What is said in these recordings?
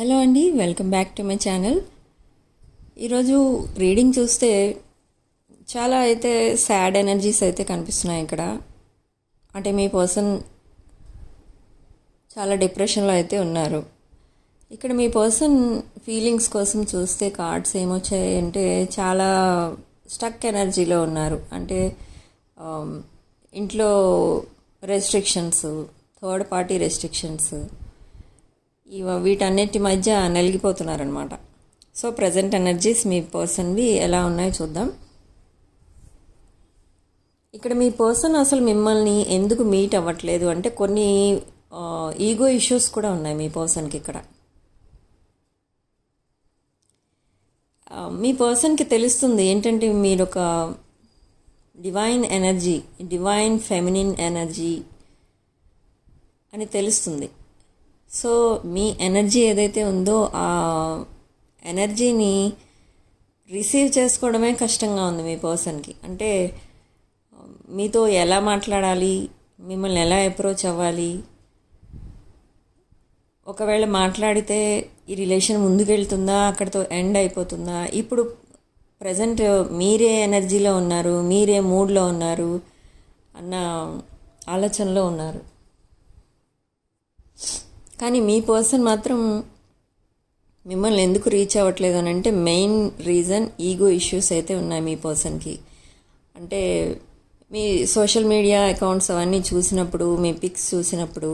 Hello అండి welcome back to my channel. ఈరోజు reading చూస్తే చాలా అయితే సాడ్ ఎనర్జీస్ అయితే కనిపిస్తున్నాయి ఇక్కడ. అంటే మీ పర్సన్ చాలా డిప్రెషన్లో అయితే ఉన్నారు. ఇక్కడ మీ పర్సన్ ఫీలింగ్స్ కోసం చూస్తే కార్డ్స్ ఏమొచ్చాయి అంటే చాలా స్టక్ ఎనర్జీలో ఉన్నారు. అంటే ఇంట్లో రెస్ట్రిక్షన్స్ థర్డ్ పార్టీ రెస్ట్రిక్షన్స్ ఇవ వీటన్నిటి మధ్య నలిగిపోతున్నారనమాట సో ప్రజెంట్ ఎనర్జీస్ మీ పర్సన్వి ఎలా ఉన్నాయో చూద్దాం. ఇక్కడ మీ పర్సన్ అసలు మిమ్మల్ని ఎందుకు మీట్ అవ్వట్లేదు అంటే కొన్ని ఈగో ఇష్యూస్ కూడా ఉన్నాయి మీ పర్సన్కి ఇక్కడ. మీ పర్సన్కి తెలుస్తుంది ఏంటంటే మీరు ఒక divine energy divine feminine energy అని తెలుస్తుంది. సో మీ ఎనర్జీ ఏదైతే ఉందో ఆ ఎనర్జీని రిసీవ్ చేసుకోవడమే కష్టంగా ఉంది మీ పర్సన్కి. అంటే మీతో ఎలా మాట్లాడాలి మిమ్మల్ని ఎలా అప్రోచ్ అవ్వాలి ఒకవేళ మాట్లాడితే ఈ రిలేషన్ ముందుకెళ్తుందా అక్కడితో ఎండ్ అయిపోతుందా ఇప్పుడు ప్రజెంట్ మీరే ఎనర్జీలో ఉన్నారు మీరే మూడ్లో ఉన్నారు అన్న ఆలోచనలో ఉన్నారు. కానీ మీ పర్సన్ మాత్రం మిమ్మల్ని ఎందుకు రీచ్ అవ్వట్లేదు అని అంటే మెయిన్ రీజన్ ఈగో ఇష్యూస్ అయితే ఉన్నాయి మీ పర్సన్కి. అంటే మీ సోషల్ మీడియా అకౌంట్స్ అవన్నీ చూసినప్పుడు మీ పిక్స్ చూసినప్పుడు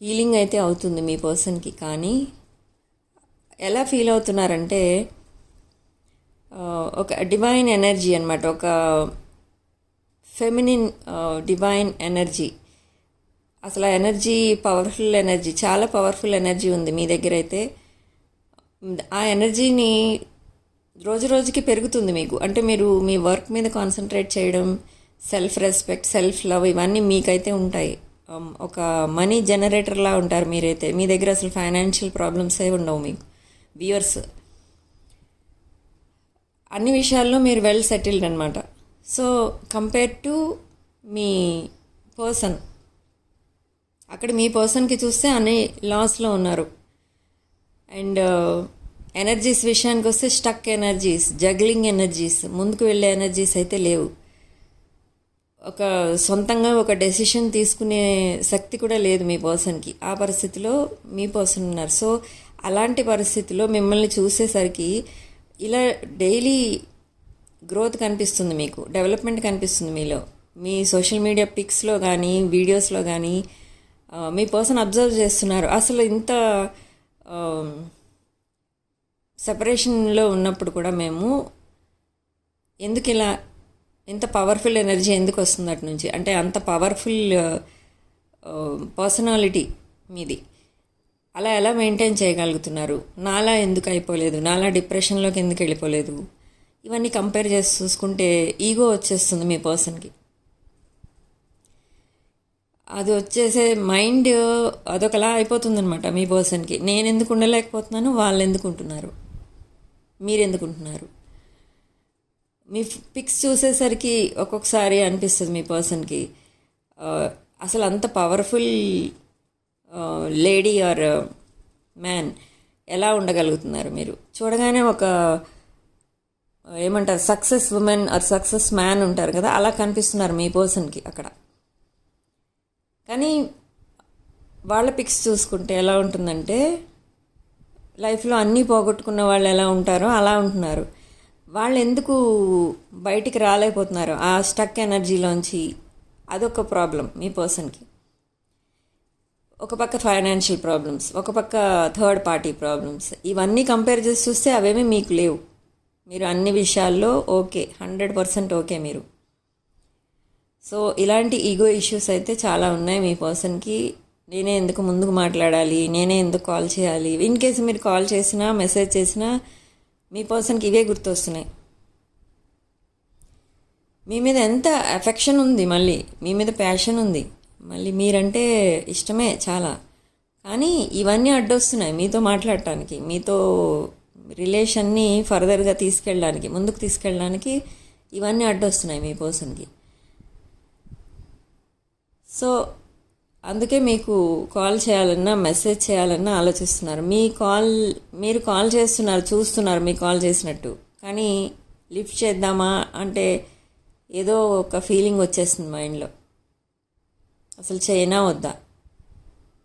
హీలింగ్ అయితే అవుతుంది మీ పర్సన్కి. కానీ ఎలా ఫీల్ అవుతున్నారంటే ఒక డివైన్ ఎనర్జీ అనమాట ఒక ఫెమినిన్ డివైన్ ఎనర్జీ. అసలు ఆ ఎనర్జీ పవర్ఫుల్ ఎనర్జీ చాలా పవర్ఫుల్ ఎనర్జీ ఉంది మీ దగ్గర అయితే. ఆ ఎనర్జీని రోజు రోజుకి పెరుగుతుంది మీకు. అంటే మీరు మీ వర్క్ మీద కాన్సన్ట్రేట్ చేయడం సెల్ఫ్ రెస్పెక్ట్ సెల్ఫ్ లవ్ ఇవన్నీ మీకైతే ఉంటాయి. ఒక మనీ జనరేటర్లా ఉంటారు మీరైతే. మీ దగ్గర అసలు ఫైనాన్షియల్ ప్రాబ్లమ్స్ ఏ ఉండవు మీకు. వ్యూవర్స్ అన్ని విషయాల్లో మీరు వెల్ సెటిల్డ్ అనమాట సో కంపేర్ టు మీ పర్సన్ అక్కడ మీ పర్సన్కి చూస్తే అన్ని లాస్లో ఉన్నారు. అండ్ ఎనర్జీస్ uh, విషయానికి వస్తే స్టక్ ఎనర్జీస్ జగ్లింగ్ ఎనర్జీస్ ముందుకు వెళ్ళే ఎనర్జీస్ అయితే లేవు. ఒక సొంతంగా ఒక డెసిషన్ తీసుకునే శక్తి కూడా లేదు మీ పర్సన్కి ఆ పరిస్థితిలో మీ పర్సన్ ఉన్నారు. సో అలాంటి పరిస్థితిలో మిమ్మల్ని చూసేసరికి ఇలా డైలీ గ్రోత్ కనిపిస్తుంది మీకు డెవలప్మెంట్ కనిపిస్తుంది మీలో. మీ సోషల్ మీడియా పిక్స్లో కానీ వీడియోస్లో కానీ మీ పర్సన్ అబ్జర్వ్ చేస్తున్నారు. అసలు ఇంత సపరేషన్లో ఉన్నప్పుడు కూడా మేము ఎందుకు ఇలా ఇంత పవర్ఫుల్ ఎనర్జీ ఎందుకు వస్తుంది అటు నుంచి? అంటే అంత పవర్ఫుల్ పర్సనాలిటీ మీది. అలా ఎలా మెయింటైన్ చేయగలుగుతున్నారు? నాలా ఎందుకు అయిపోలేదు? నాలా డిప్రెషన్లోకి ఎందుకు వెళ్ళిపోలేదు? ఇవన్నీ కంపేర్ చేసి చూసుకుంటే ఈగో వచ్చేస్తుంది మీ పర్సన్కి. అది వచ్చేసే మైండ్ అదొకలా అయిపోతుందనమాట మీ పర్సన్కి. నేను ఎందుకు ఉండలేకపోతున్నాను? వాళ్ళు ఎందుకు ఉంటున్నారు మీరు ఎందుకు ఉంటున్నారు మీ పిక్స్ చూసేసరికి ఒక్కొక్కసారి అనిపిస్తుంది మీ పర్సన్కి. అసలు అంత పవర్ఫుల్ లేడీ ఆర్ మ్యాన్ ఎలా ఉండగలుగుతున్నారు మీరు? చూడగానే ఒక ఏమంటారు success women or success man ఉంటారు కదా అలా కనిపిస్తున్నారు మీ పర్సన్కి అక్కడ. కానీ వాళ్ళ పిక్స్ చూసుకుంటే ఎలా ఉంటుందంటే లైఫ్లో అన్నీ పోగొట్టుకున్న వాళ్ళు ఎలా ఉంటారో అలా ఉంటున్నారు. వాళ్ళు ఎందుకు బయటికి రాలేకపోతున్నారు ఆ స్టక్ ఎనర్జీలోంచి అదొక ప్రాబ్లం మీ పర్సన్కి. ఒక పక్క ఫైనాన్షియల్ ప్రాబ్లమ్స్ ఒక పక్క థర్డ్ పార్టీ ప్రాబ్లమ్స్. ఇవన్నీ కంపేర్ చేసి చూస్తే అవేమీ మీకు లేవు. మీరు అన్ని విషయాల్లో ఓకే హండ్రెడ్ పర్సెంట్ ఓకే మీరు. సో ఇలాంటి ఈగో ఇష్యూస్ అయితే చాలా ఉన్నాయి మీ పర్సన్కి నేనే ఎందుకు ముందుకు మాట్లాడాలి? నేనే ఎందుకు కాల్ చేయాలి? ఇన్ కేసు మీరు కాల్ చేసినా మెసేజ్ చేసినా మీ పర్సన్కి ఇవే గుర్తొస్తున్నాయి. మీ మీద ఎంత ఎఫెక్షన్ ఉంది మళ్ళీ? మీ మీద ప్యాషన్ ఉంది. మళ్ళీ మీరంటే ఇష్టమే చాలా. కానీ ఇవన్నీ అడ్డొస్తున్నాయి మీతో మాట్లాడటానికి మీతో రిలేషన్ని ఫర్దర్గా తీసుకెళ్ళడానికి ముందుకు తీసుకెళ్ళడానికి ఇవన్నీ అడ్డొస్తున్నాయి మీ పర్సన్కి సో అందుకే మీకు కాల్ చేయాలన్నా మెసేజ్ చేయాలన్నా ఆలోచిస్తున్నారు. మీ కాల్ మీరు కాల్ చేస్తున్నారు చూస్తున్నారు మీ కాల్ చేసినట్టు. కానీ లిఫ్ట్ చేద్దామా అంటే ఏదో ఒక ఫీలింగ్ వచ్చేస్తుంది మైండ్లో. అసలు చేయనా వద్దా?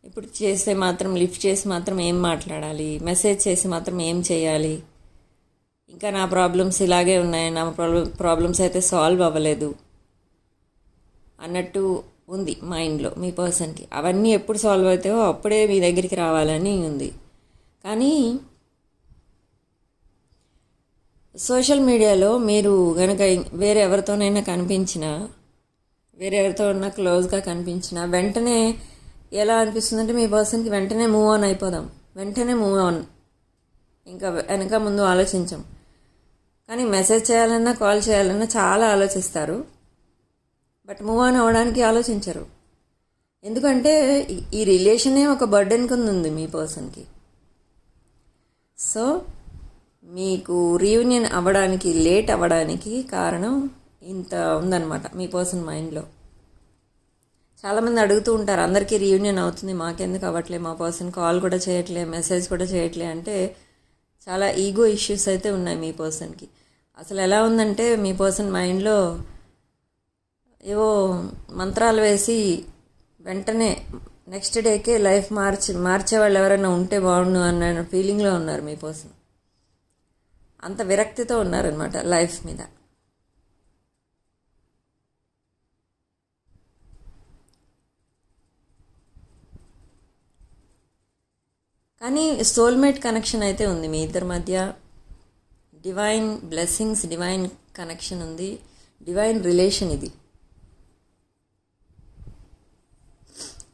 ఇప్పుడు చేస్తే మాత్రం లిఫ్ట్ చేసి మాత్రం ఏం మాట్లాడాలి? మెసేజ్ చేసి మాత్రం ఏం చేయాలి? ఇంకా నా ప్రాబ్లమ్స్ ఇలాగే ఉన్నాయి నా ప్రాబ్లం ప్రాబ్లమ్స్ అయితే సాల్వ్ అవ్వలేదు. అన్నట్టు ఉంది మైండ్లో మీ పర్సన్కి. అవన్నీ ఎప్పుడు సాల్వ్ అవుతాయో అప్పుడే మీ దగ్గరికి రావాలని ఉంది. కానీ సోషల్ మీడియాలో మీరు కనుక వేరే ఎవరితోనైనా కనిపించినా వేరే ఉన్న క్లోజ్గా కనిపించినా వెంటనే ఎలా అనిపిస్తుందంటే మీ పర్సన్కి వెంటనే మూవ్ ఆన్ అయిపోదాం. వెంటనే మూవ్ ఆన్. ఇంకా వెనక ముందు ఆలోచించాం. కానీ మెసేజ్ చేయాలన్నా కాల్ చేయాలన్నా చాలా ఆలోచిస్తారు. బట్ మూవ్ ఆన్ అవ్వడానికి ఆలోచించరు. ఎందుకంటే ఈ- రిలేషనే ఒక బర్డెన్ కింద ఉంది మీ పర్సన్కి. సో మీకు రీయూనియన్ అవ్వడానికి లేట్ అవ్వడానికి కారణం ఇంత ఉందన్నమాట మీ పర్సన్ మైండ్లో. చాలామంది అడుగుతూ ఉంటారు అందరికీ రీయూనియన్ అవుతుంది మాకెందుకు అవ్వట్లే మా పర్సన్ కాల్ కూడా చేయట్లే మెసేజ్ కూడా చేయట్లే అంటే చాలా ఈగో ఇష్యూస్ అయితే ఉన్నాయి మీ పర్సన్కి. అసలు ఎలా ఉందంటే మీ పర్సన్ మైండ్లో ఏవో మంత్రాలు వేసి వెంటనే నెక్స్ట్ డేకే లైఫ్ మార్చి మార్చే వాళ్ళు ఎవరైనా ఉంటే బాగుండు అన్న ఫీలింగ్లో ఉన్నారు మీ కోసం అంత విరక్తితో ఉన్నారనమాట లైఫ్ మీద. కానీ సోల్మేట్ కనెక్షన్ అయితే ఉంది మీ ఇద్దరి మధ్య. డివైన్ బ్లెస్సింగ్స్ డివైన్ కనెక్షన్ ఉంది. డివైన్ రిలేషన్ ఇది.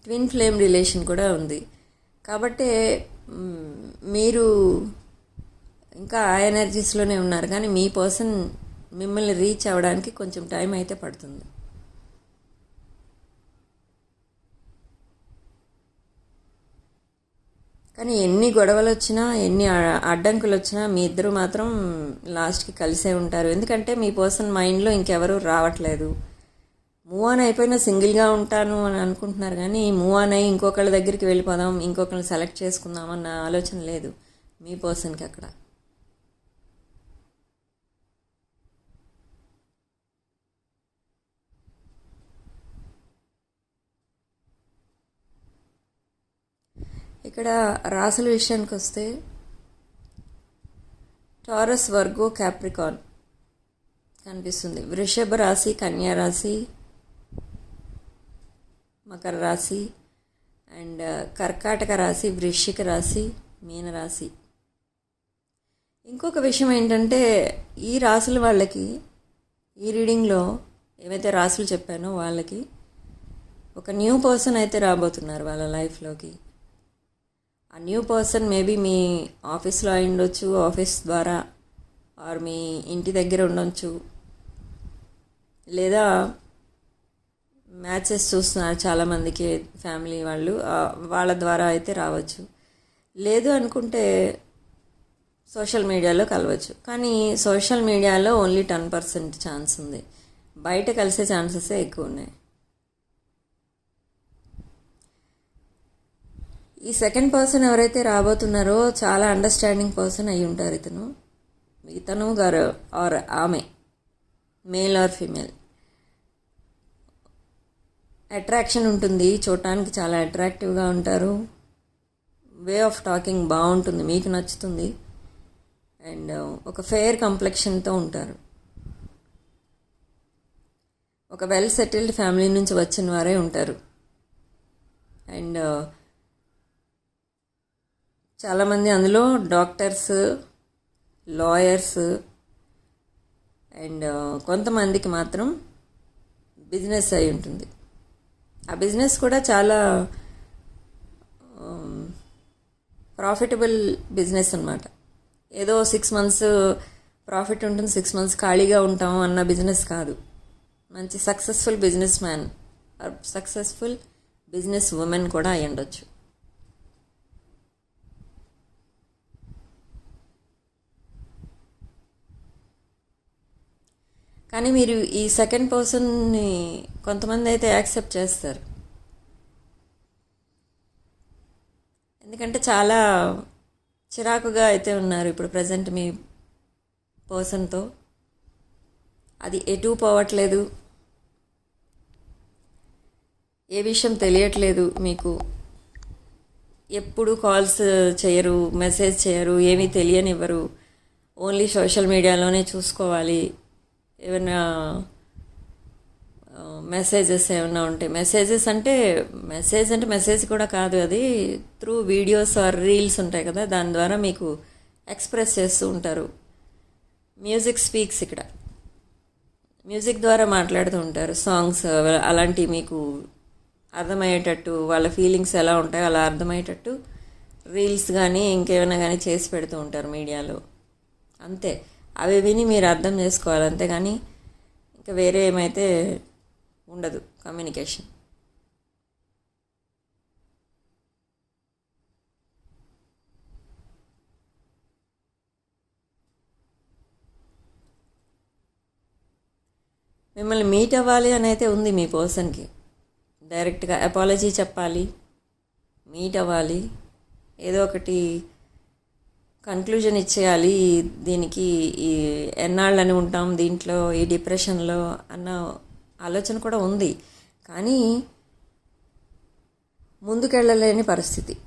ట్విన్ ఫ్లేమ్ రిలేషన్ కూడా ఉంది. కాబట్టి మీరు ఇంకా ఆ ఎనర్జీస్లోనే ఉన్నారు. కానీ మీ పర్సన్ మిమ్మల్ని రీచ్ అవ్వడానికి కొంచెం టైం అయితే పడుతుంది. కానీ ఎన్ని గొడవలు వచ్చినా ఎన్ని అడ్డంకులు వచ్చినా మీ ఇద్దరు మాత్రం లాస్ట్కి కలిసే ఉంటారు. ఎందుకంటే మీ పర్సన్ మైండ్లో ఇంకెవరూ రావట్లేదు. మూవ్ ఆన్ అయిపోయినా సింగిల్గా ఉంటాను అని అనుకుంటున్నారు కానీ మూవ్ ఆన్ అయ్యి ఇంకొకళ్ళ దగ్గరికి వెళ్ళిపోదాం ఇంకొకరిని సెలెక్ట్ చేసుకుందాం అన్న ఆలోచన లేదు మీ పర్సన్కి అక్కడ. ఇక్కడ రాసుల విషయానికి వస్తే టారస్ వర్గో క్యాప్రికాన్ కనిపిస్తుంది. వృషభ రాశి కన్యా రాశి మకర రాశి అండ్ కర్కాటక రాశి వృశ్చిక రాశి మీన రాశి. ఇంకొక విషయం ఏంటంటే ఈ రాసుల వాళ్ళకి ఈ రీడింగ్లో ఏవైతే రాసులు చెప్పానో వాళ్ళకి ఒక న్యూ పర్సన్ అయితే రాబోతున్నారు వాళ్ళ లైఫ్లోకి ఆ న్యూ పర్సన్ మేబీ మీ ఆఫీస్లో అయి ఉండొచ్చు ఆఫీస్ ద్వారా ఆర్ మీ ఇంటి దగ్గర ఉండొచ్చు లేదా మ్యాచెస్ చూస్తున్నారు చాలామందికి ఫ్యామిలీ వాళ్ళు. వాళ్ళ ద్వారా అయితే రావచ్చు. లేదు అనుకుంటే సోషల్ మీడియాలో కలవచ్చు. కానీ సోషల్ మీడియాలో ఓన్లీ టెన్ పర్సెంట్ ఛాన్స్ ఉంది. బయట కలిసే ఛాన్సెస్ ఎక్కువ ఉన్నాయి. ఈ సెకండ్ పర్సన్ ఎవరైతే రాబోతున్నారో చాలా అండర్స్టాండింగ్ పర్సన్ అయి ఉంటారు ఇతను. ఇతను గారు ఆర్ ఆమె. Male or female. అట్రాక్షన్ ఉంటుంది. చూడటానికి చాలా అట్రాక్టివ్గా ఉంటారు. వే ఆఫ్ టాకింగ్ బాగుంటుంది. మీకు నచ్చుతుంది. అండ్ ఒక ఫెయిర్ కంప్లెక్షన్తో ఉంటారు. ఒక వెల్ సెటిల్డ్ ఫ్యామిలీ నుంచి వచ్చిన వారే ఉంటారు. అండ్ చాలామంది అందులో డాక్టర్స్ లాయర్స్ అండ్ కొంతమందికి మాత్రం బిజినెస్ అయి ఉంటుంది. ఆ బిజినెస్ కూడా చాలా um, ప్రాఫిటబుల్ బిజినెస్ అనమాట ఏదో సిక్స్ మంత్స్ ప్రాఫిట్ ఉంటుంది సిక్స్ మంత్స్ ఖాళీగా ఉంటాం అన్న బిజినెస్ కాదు. మంచి successful business man successful business women కూడా అయ్యుండొచ్చు. కానీ మీరు ఈ సెకండ్ పర్సన్ని కొంతమంది అయితే యాక్సెప్ట్ చేస్తారు. ఎందుకంటే చాలా చిరాకుగా అయితే ఉన్నారు ఇప్పుడు ప్రజెంట్ మీ పర్సన్తో అది ఎటు పోవట్లేదు. ఏ విషయం తెలియట్లేదు మీకు. ఎప్పుడు కాల్స్ చేయరు మెసేజ్ చేయరు ఏమీ తెలియనివ్వరు. ఓన్లీ సోషల్ మీడియాలోనే చూసుకోవాలి. ఏమైనా మెసేజెస్ ఏమైనా ఉంటాయి మెసేజెస్ అంటే మెసేజ్ అంటే మెసేజ్ కూడా కాదు అది త్రూ వీడియోస్ ఆర్ రీల్స్ ఉంటాయి కదా దాని ద్వారా మీకు ఎక్స్ప్రెస్ చేస్తూ ఉంటారు. మ్యూజిక్ స్పీక్స్ ఇక్కడ. మ్యూజిక్ ద్వారా మాట్లాడుతూ ఉంటారు. సాంగ్స్ అలాంటివి మీకు అర్థమయ్యేటట్టు వాళ్ళ ఫీలింగ్స్ ఎలా ఉంటాయో అలా అర్థమయ్యేటట్టు రీల్స్ కానీ ఇంకేమైనా కానీ చేసి పెడుతూ ఉంటారు మీడియాలో. అంతే. అవి విని మీరు అర్థం చేసుకోవాలి అంతేగాని ఇంకా వేరే ఏమైతే ఉండదు కమ్యూనికేషన్ మిమ్మల్ని మీట్ అవ్వాలి అని అయితే ఉంది మీ పర్సన్కి డైరెక్ట్గా అపాలజీ చెప్పాలి మీట్ అవ్వాలి. ఏదో ఒకటి కన్క్లూజన్ ఇచ్చేయాలి దీనికి ఈ ఎన్నాళ్ళని ఉంటాం దీంట్లో ఈ డిప్రెషన్లో అన్న ఆలోచన కూడా ఉంది. కానీ ముందుకెళ్ళలేని పరిస్థితి.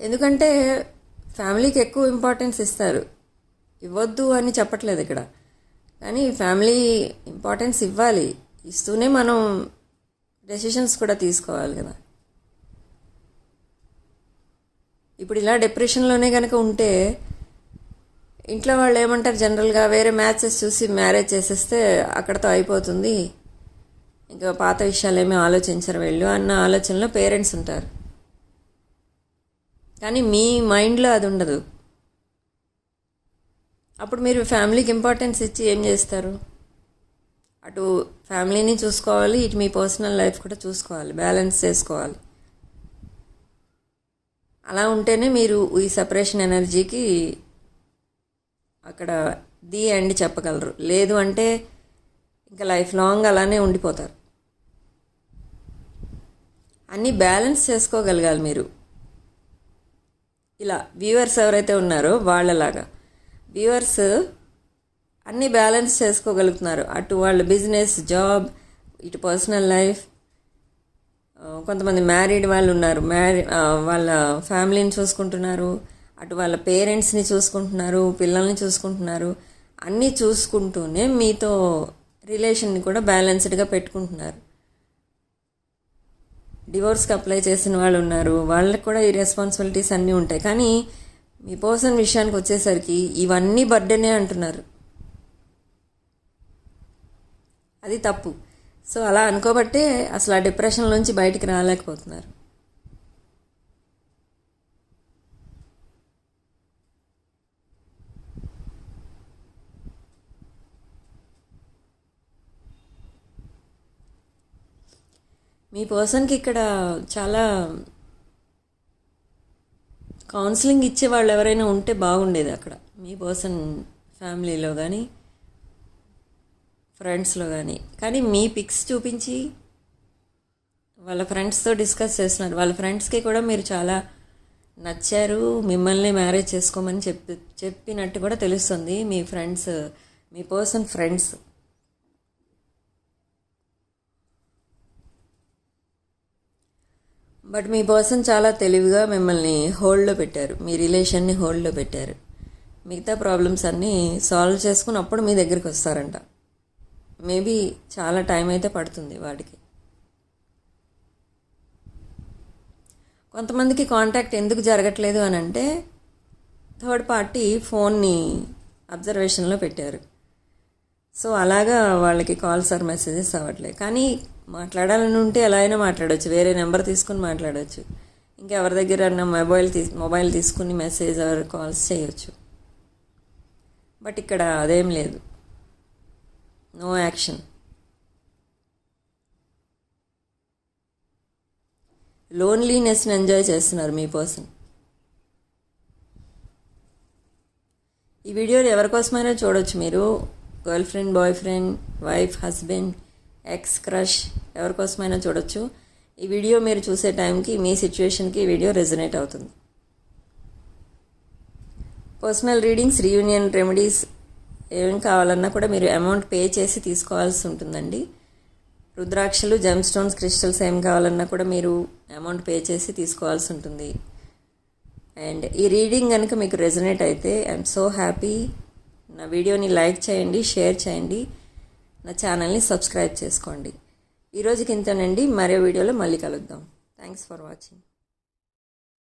ఎందుకంటే ఫ్యామిలీకి ఎక్కువ ఇంపార్టెన్స్ ఇస్తారు. ఇవ్వద్దు అని చెప్పట్లేదు ఇక్కడ. కానీ ఫ్యామిలీ ఇంపార్టెన్స్ ఇవ్వాలి. ఇస్తూనే మనం డెసిషన్స్ కూడా తీసుకోవాలి కదా. ఇప్పుడు ఇలా డిప్రెషన్లోనే కనుక ఉంటే ఇంట్లో వాళ్ళు ఏమంటారు జనరల్గా వేరే మ్యాచెస్ చూసి మ్యారేజ్ చేసేస్తే అక్కడతో అయిపోతుంది. ఇంకా పాత విషయాలు ఏమీ ఆలోచించరు వెళ్ళు అన్న ఆలోచనలో పేరెంట్స్ ఉంటారు. కానీ మీ మైండ్లో అది ఉండదు. అప్పుడు మీరు ఫ్యామిలీకి ఇంపార్టెన్స్ ఇచ్చి ఏం చేస్తారు? అటు ఫ్యామిలీని చూసుకోవాలి ఇటు మీ పర్సనల్ లైఫ్ కూడా చూసుకోవాలి బ్యాలెన్స్ చేసుకోవాలి. అలా ఉంటేనే మీరు ఈ సపరేషన్ ఎనర్జీకి అక్కడ ది అండ్ చెప్పగలరు. లేదు అంటే ఇంకా లైఫ్ లాంగ్ అలానే ఉండిపోతారు. అన్నీ బ్యాలెన్స్ చేసుకోగలగాలి మీరు. ఇలా వ్యూవర్స్ ఎవరైతే ఉన్నారో వాళ్ళలాగా. వ్యూవర్స్ అన్నీ బ్యాలెన్స్ చేసుకోగలుగుతున్నారు. అటు వాళ్ళ బిజినెస్ జాబ్ ఇటు పర్సనల్ లైఫ్ కొంతమంది మ్యారీడ్ వాళ్ళు ఉన్నారు మ్యారీ వాళ్ళ ఫ్యామిలీని చూసుకుంటున్నారు. అటు వాళ్ళ పేరెంట్స్ని చూసుకుంటున్నారు పిల్లల్ని చూసుకుంటున్నారు. అన్నీ చూసుకుంటూనే మీతో రిలేషన్ని కూడా బ్యాలెన్స్డ్గా పెట్టుకుంటున్నారు. డివోర్స్కి అప్లై చేసిన వాళ్ళు ఉన్నారు వాళ్ళకి కూడా ఈ రెస్పాన్సిబిలిటీస్ అన్నీ ఉంటాయి. కానీ మీ పర్సన్ విషయానికి వచ్చేసరికి ఇవన్నీ బర్డెనే అంటున్నారు. అది తప్పు. సో అలా అనుకోబట్టే అసలు ఆ డిప్రెషన్ నుంచి బయటికి రాలేకపోతున్నారు. మీ పర్సన్కి ఇక్కడ చాలా కౌన్సిలింగ్ ఇచ్చే వాళ్ళు ఎవరైనా ఉంటే బాగుండేది అక్కడ. మీ పర్సన్ ఫ్యామిలీలో కానీ ఫ్రెండ్స్లో కానీ. కానీ మీ పిక్స్ చూపించి వాళ్ళ ఫ్రెండ్స్తో డిస్కస్ చేస్తున్నారు. వాళ్ళ ఫ్రెండ్స్కి కూడా మీరు చాలా నచ్చారు మిమ్మల్ని మ్యారేజ్ చేసుకోమని చెప్పి చెప్పినట్టు కూడా తెలుస్తుంది మీ ఫ్రెండ్స్ మీ పర్సన్ ఫ్రెండ్స్. బట్ మీ పర్సన్ చాలా తెలివిగా మిమ్మల్ని హోల్డ్లో పెట్టారు. మీ రిలేషన్ని హోల్డ్లో పెట్టారు. మిగతా ప్రాబ్లమ్స్ అన్నీ సాల్వ్ చేసుకుని అప్పుడు మీ దగ్గరికి వస్తారంట. మేబీ చాలా టైం అయితే పడుతుంది వాడికి. కొంతమందికి కాంటాక్ట్ ఎందుకు జరగట్లేదు అని అంటే థర్డ్ పార్టీ ఫోన్ని అబ్జర్వేషన్లో పెట్టారు. సో అలాగా వాళ్ళకి కాల్స్ ఆర్ మెసేజెస్ అవ్వట్లేదు. కానీ మాట్లాడాలని ఉంటే ఎలా అయినా మాట్లాడవచ్చు వేరే నెంబర్ తీసుకుని మాట్లాడవచ్చు ఇంకెవరి దగ్గర మొబైల్ తీ మొబైల్ తీసుకుని మెసేజ్ ఆర్ కాల్స్ చేయొచ్చు. బట్ ఇక్కడ అదేం లేదు. నో యాక్షన్ లోన్లీనెస్ని ఎంజాయ్ చేస్తున్నారు మీ పర్సన్ ఈ వీడియోలు ఎవరికోసమైనా చూడొచ్చు మీరు. Girlfriend boyfriend wife husband ex crush ఎవరికోసమైనా చూడొచ్చు. ఈ వీడియో మీరు చూసే టైంకి మీ సిచ్యువేషన్కి ఈ వీడియో రెజనేట్ అవుతుంది. పర్సనల్ రీడింగ్స్ రీయూనియన్ రెమెడీస్ ఏం కావాలన్నా కూడా మీరు అమౌంట్ పే చేసి తీసుకోవాల్సి ఉంటుందండి. రుద్రాక్షలు జెమ్ స్టోన్స్ క్రిస్టల్స్ ఏం కావాలన్నా కూడా మీరు అమౌంట్ పే చేసి తీసుకోవాల్సి ఉంటుంది. అండ్ ఈ రీడింగ్ కనుక మీకు రెజనేట్ అయితే ఐఎమ్ సో హ్యాపీ నా వీడియోని లైక్ చేయండి షేర్ చేయండి. నా ఛానల్ని సబ్స్క్రైబ్ చేసుకోండి. ఈరోజుకి ఇంతేనండి. మరో వీడియోలో మళ్ళీ కలుద్దాం. Thanks for watching